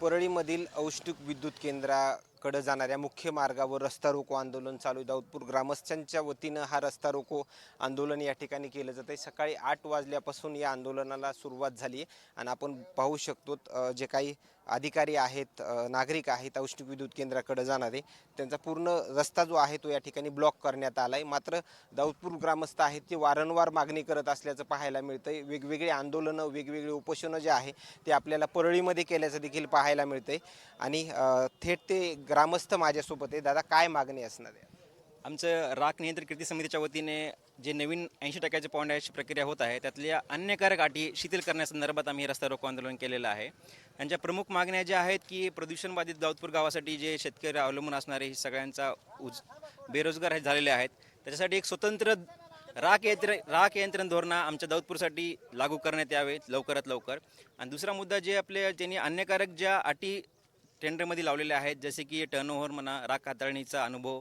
परळीमधील औष्णिक विद्युत कडं जाणाऱ्या मुख्य मार्गावर रस्ता रोको आंदोलन चालू आहे. दाऊदपूर ग्रामस्थांच्या वतीनं हा रस्ता रोको आंदोलन या ठिकाणी केलं जातं आहे सकाळी आठ वाजल्यापासून या आंदोलनाला सुरुवात झाली आहे. आणि आपण पाहू शकतो जे काही अधिकारी आहेत नागरिक आहेत औष्णिक विद्युत केंद्राकडे जाणारे त्यांचा पूर्ण रस्ता जो आहे तो या ठिकाणी ब्लॉक करण्यात आला आहे मात्र दाऊदपूर ग्रामस्थ आहेत ते वारंवार मागणी करत असल्याचं पाहायला मिळतं आहे वेगवेगळी आंदोलनं वेगवेगळी उपोषणं जे आहे ते आपल्याला परळीमध्ये केल्याचं देखील पाहायला मिळतं आहे आणि थेट ते ग्रामस्थ माझ्यासोबत आहे. दादा काय मागणी असणार आहे? आमचं राख नियंत्रण कृती समितीच्या वतीने जे नवीन ऐंशी टक्क्याचे पॉईंट अशी प्रक्रिया होत आहे त्यातल्या अन्यकारक अटी शिथिल करण्यासंदर्भात आम्ही रस्ता रोको आंदोलन केलेलं आहे. त्यांच्या प्रमुख मागण्या ज्या आहेत की प्रदूषणबाधित दाऊदपूर गावासाठी जे शेतकरी अवलंबून असणारे हे सगळ्यांचा उज बेरोजगार हे झालेले आहेत. त्याच्यासाठी एक स्वतंत्र राख यंत्र राख यंत्रण धोरणा आमच्या दाऊदपूरसाठी लागू करण्यात यावे लवकरात लवकर. आणि दुसरा मुद्दा जे आपले त्यांनी अन्यकारक ज्या अटी टेंडरमध्ये लावलेल्या आहेत जसे की टर्नओव्हर म्हणा राख हाताळणीचा अनुभव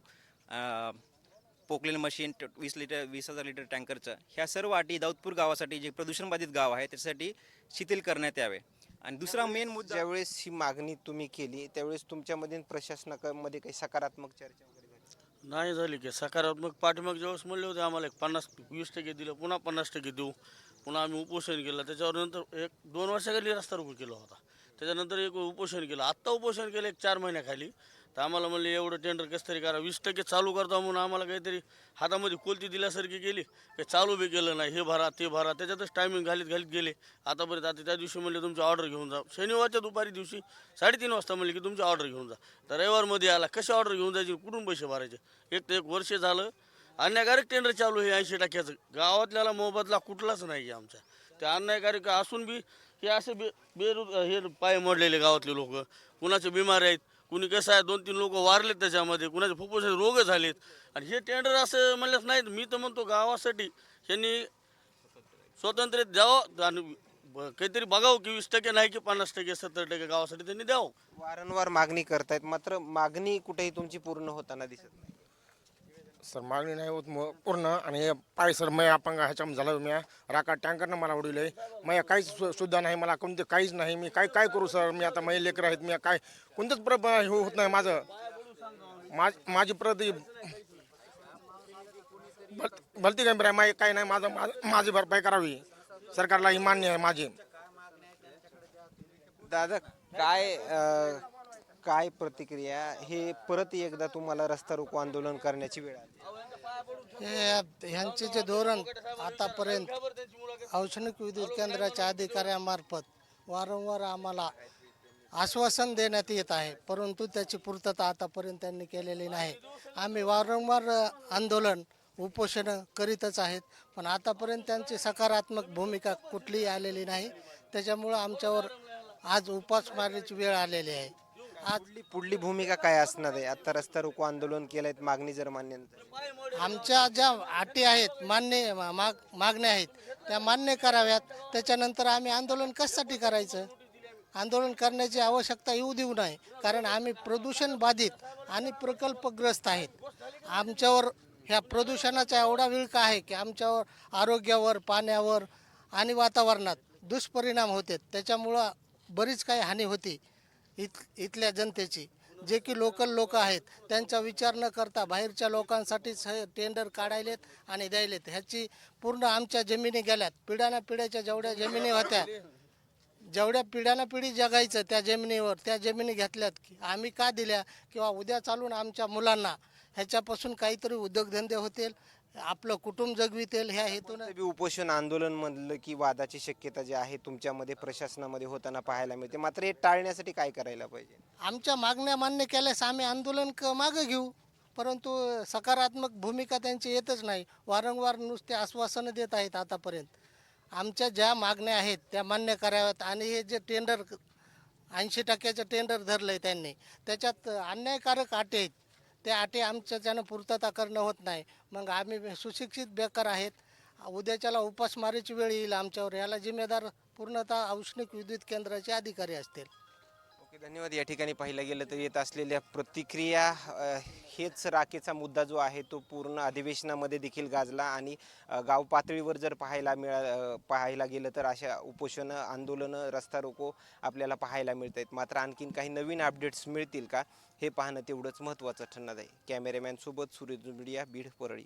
पोकलेन मशीन ट- वीस लिटर वीस हजार लिटर टँकरचं ह्या सर्व अटी दाऊदपूर गावासाठी जे प्रदूषणबाधित गाव आहे त्याच्यासाठी शिथिल करण्यात यावे. आणि दुसरा मेन मुद्दा ज्यावेळेस ही मागणी तुम्ही केली त्यावेळेस तुमच्यामध्ये प्रशासनामध्ये काही सकारात्मक चर्चा वगैरे नाही झाली की सकारात्मक पाठीमाग ज्यावेळेस म्हणले होते आम्हाला एक पन्नास वीस टक्के दिलं पुन्हा पन्नास टक्के देऊ पुन्हा आम्ही उपोषण केलं त्याच्यावर नंतर एक दोन वर्षाखाली रस्ता रोको केला होता. त्याच्यानंतर एक उपोषण केलं. आत्ता उपोषण केलं एक चार महिन्याखाली. तर आम्हाला म्हणले एवढं टेंडर कसं तरी करा. वीस टक्के चालू करता म्हणून आम्हाला काहीतरी हातामध्ये कोलती दिल्यासारखी केली. काही चालू बी केलं नाही. हे भरा ते भरा. त्याच्यातच टायमिंग घालीत घालीत गेले. आतापर्यंत आता त्या दिवशी म्हणले तुमची ऑर्डर घेऊन जा. शनिवारच्या दुपारी दिवशी साडेतीन वाजता म्हणले की तुमची ऑर्डर घेऊन जा. तर रविवारमध्ये आला. कशी ऑर्डर घेऊन जायची? कुठून पैसे भरायचे? एक तर एक वर्ष झालं. अन्यायकारक टेंडर चालू आहे ऐंशी टक्क्याचं. गावातल्याला मोबदला कुठलाच नाही आहे आमच्या ते अन्यायकारक असून बी हे असे बे बेरोज हे पाय मोडलेले गावातले लोक. कुणाचे बिमार आहेत कुणी कसं आहे दोन तीन लोक वारलेत त्याच्यामध्ये कुणाचे फुफ्फुसाचे रोग झालेत. आणि हे टेंडर असं म्हणलंच नाहीत. मी तर म्हणतो गावासाठी यांनी स्वतंत्र द्यावं आणि ब- काहीतरी बघावं की वीस टक्के नाही की पन्नास टक्के सत्तर टक्के गावासाठी त्यांनी द्यावं. वारंवार मागणी करतायत. मात्र मागणी कुठेही तुमची पूर्ण होताना दिसत नाही. सर मागणी नाही होत मग पूर्ण आणि हे पाय सर मया अपंग ह्याच्यामध्ये झालं मी राका टँकरनं मला उडवलं आहे मया काहीच सु- सुद्धा नाही मला कोणते काहीच नाही मी काय काय करू सर? मी आता माझे लेकर आहेत मी काय कोणतंच प्र हे हो, होत नाही माझं. माझ माझी प्रति भल- भलती काय बरं माझी काही नाही माझं माझं- माझी भरपाई करावी. सरकारला ही मान्य आहे माझी. दादा काय काय प्रतिक्रिया हे परत एकदा तुम्हाला रस्ता रोको आंदोलन करण्याची वेळ आली. हे ह्यांचे जे धोरण आतापर्यंत औष्णिक विद्युत केंद्राच्या अधिकाऱ्यामार्फत वारंवार आम्हाला आश्वासन देण्यात येत आहे परंतु त्याची पूर्तता आतापर्यंत त्यांनी केलेली नाही. आम्ही वारंवार आंदोलन उपोषणं करीतच आहेत पण आतापर्यंत त्यांची सकारात्मक भूमिका कुठलीही आलेली नाही. त्याच्यामुळं आमच्यावर आज उपास मारण्याची वेळ आलेली आहे. पुढली पुढली भूमिका काय असणार आहे? आता रस्ता रोको आंदोलन केलंय मागणी जर मान्य नसेल. आमच्या ज्या अटी आहेत मान्य माग मागण्या आहेत त्या मान्य कराव्यात. त्याच्यानंतर आम्ही आंदोलन कशासाठी करायचं? आंदोलन करण्याची आवश्यकता येऊ देऊ नये कारण आम्ही प्रदूषण बाधित आणि प्रकल्पग्रस्त आहेत. आमच्यावर ह्या प्रदूषणाचा एवढा विळखा आहे की आमच्यावर आरोग्यावर पाण्यावर आणि वातावरणात दुष्परिणाम होते त्याच्यामुळं बरीच काही हानी होती. इथ इथल्या जनतेची जे की लोकल लोक आहेत त्यांचा विचार न करता बाहेरच्या लोकांसाठीच हे टेंडर काढायलेत आणि द्यायलेत. ह्याची पूर्ण आमच्या जमिनी गेल्यात. पिढ्याना पिढ्याच्या जेवढ्या जमिनी होत्या जेवढ्या पिढ्याना पिढी जगायचं त्या जमिनीवर त्या जमिनी घेतल्यात की आम्ही का दिल्या? किंवा उद्या चालून आमच्या मुलांना ह्याच्यापासून काहीतरी उद्योगधंदे होतील आपलं कुटुंब जगवितील ह्या हेतून बी उपोषण आंदोलन म्हणलं की वादाची शक्यता जी आहे तुमच्यामध्ये प्रशासनामध्ये होताना पाहायला मिळते. मात्र हे टाळण्यासाठी काय करायला पाहिजे? आमच्या मागण्या मान्य केल्यास आम्ही आंदोलन क मागं घेऊ परंतु सकारात्मक भूमिका त्यांची येतच नाही. वारंवार नुसते आश्वासनं देत आहेत आतापर्यंत. आमच्या ज्या मागण्या आहेत त्या मान्य कराव्यात. आणि हे जे टेंडर ऐंशी टक्क्याचं टेंडर धरलं आहे त्यांनी त्याच्यात अन्यायकारक अटी आहेत. त्या अटी आमच्याच्यानं पूर्तता करणं होत नाही. मग आम्ही सुशिक्षित बेकार आहेत. उद्याच्याला उपासमारीची वेळ येईल आमच्यावर. याला जिम्मेदार पूर्णतः औष्णिक विद्युत केंद्राचे अधिकारी असतील. धन्यवाद. या ठिकाणी पाहिलं गेलं तर येत असलेल्या प्रतिक्रिया हेच राखेचा मुद्दा जो आहे तो पूर्ण अधिवेशनामध्ये देखील गाजला आणि गाव पातळीवर जर पाहायला मिळा पाहायला गेलं तर अशा उपोषणं आंदोलनं रस्ता रोको आपल्याला पाहायला मिळत आहेत मात्र आणखीन काही नवीन अपडेट्स मिळतील का हे पाहणं तेवढंच महत्त्वाचं ठरणार आहे. कॅमेरामॅनसोबत सूर्य मीडिया बीड परळी.